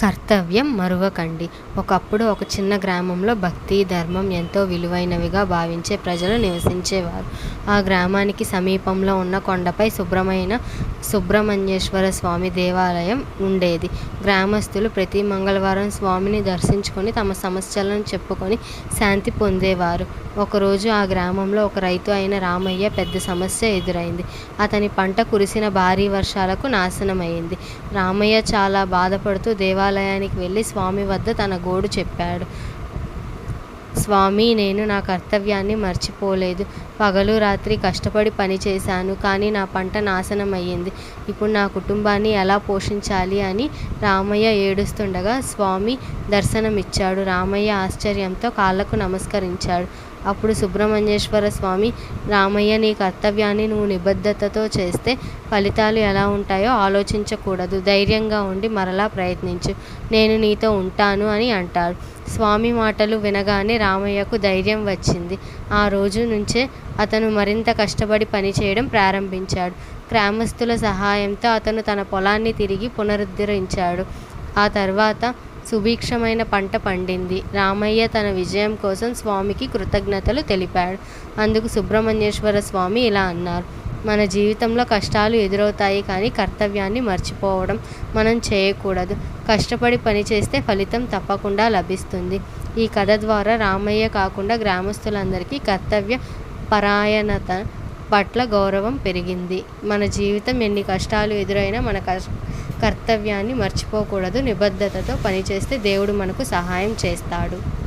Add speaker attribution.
Speaker 1: కర్తవ్యం మరువకండి. ఒకప్పుడు ఒక చిన్న గ్రామంలో భక్తి ధర్మం ఎంతో విలువైనవిగా భావించే ప్రజలు నివసించేవారు. ఆ గ్రామానికి సమీపంలో ఉన్న కొండపై శుభ్రమైన సుబ్రహ్మణ్యేశ్వర స్వామి దేవాలయం ఉండేది. గ్రామస్తులు ప్రతి మంగళవారం స్వామిని దర్శించుకొని తమ సమస్యలను చెప్పుకొని శాంతి పొందేవారు. ఒకరోజు ఆ గ్రామంలో ఒక రైతు అయిన రామయ్య పెద్ద సమస్య ఎదురైంది. అతని పంట కురిసిన భారీ వర్షాలకు నాశనమైంది. రామయ్య చాలా బాధపడుతూ దేవాలయానికి వెళ్ళి స్వామి వద్ద తన గోడు చెప్పాడు. స్వామి నేను నా కర్తవ్యాన్ని మర్చిపోలేదు. పగలు రాత్రి కష్టపడి పనిచేశాను కానీ నా పంట నాశనం అయ్యింది ఇప్పుడు నా కుటుంబాన్ని ఎలా పోషించాలి అని రామయ్య ఏడుస్తుండగా స్వామి దర్శనమిచ్చాడు. రామయ్య ఆశ్చర్యంతో కాళ్ళకు నమస్కరించాడు. అప్పుడు సుబ్రహ్మణ్యేశ్వర స్వామి రామయ్య నీ కర్తవ్యాన్ని నువ్వు నిబద్ధతతో చేస్తే ఫలితాలు ఎలా ఉంటాయో ఆలోచించకూడదు. ధైర్యంగా ఉండి మరలా ప్రయత్నించు. నేను నీతో ఉంటాను అని అంటాడు. స్వామి మాటలు వినగానే రామయ్యకు ధైర్యం వచ్చింది. ఆ రోజు నుంచే అతను మరింత కష్టపడి పనిచేయడం ప్రారంభించాడు. గ్రామస్తుల సహాయంతో అతను తన పొలాన్ని తిరిగి పునరుద్ధరించాడు. ఆ తర్వాత సుభిక్షమైన పంట పండింది. రామయ్య తన విజయం కోసం స్వామికి కృతజ్ఞతలు తెలిపాడు. అందుకు సుబ్రహ్మణ్యేశ్వర స్వామి ఇలా అన్నారు. మన జీవితంలో కష్టాలు ఎదురవుతాయి కానీ కర్తవ్యాన్ని మర్చిపోవడం మనం చేయకూడదు. కష్టపడి పనిచేస్తే ఫలితం తప్పకుండా లభిస్తుంది. ఈ కథ ద్వారా రామయ్య కాకుండా గ్రామస్తులందరికీ కర్తవ్య పరాయణత పట్ల గౌరవం పెరిగింది. మన జీవితం ఎన్ని కష్టాలు ఎదురైనా మన కష్ కర్తవ్యాన్ని మర్చిపోకూడదు. నిబద్ధతతో పనిచేస్తే దేవుడు మనకు సహాయం చేస్తాడు.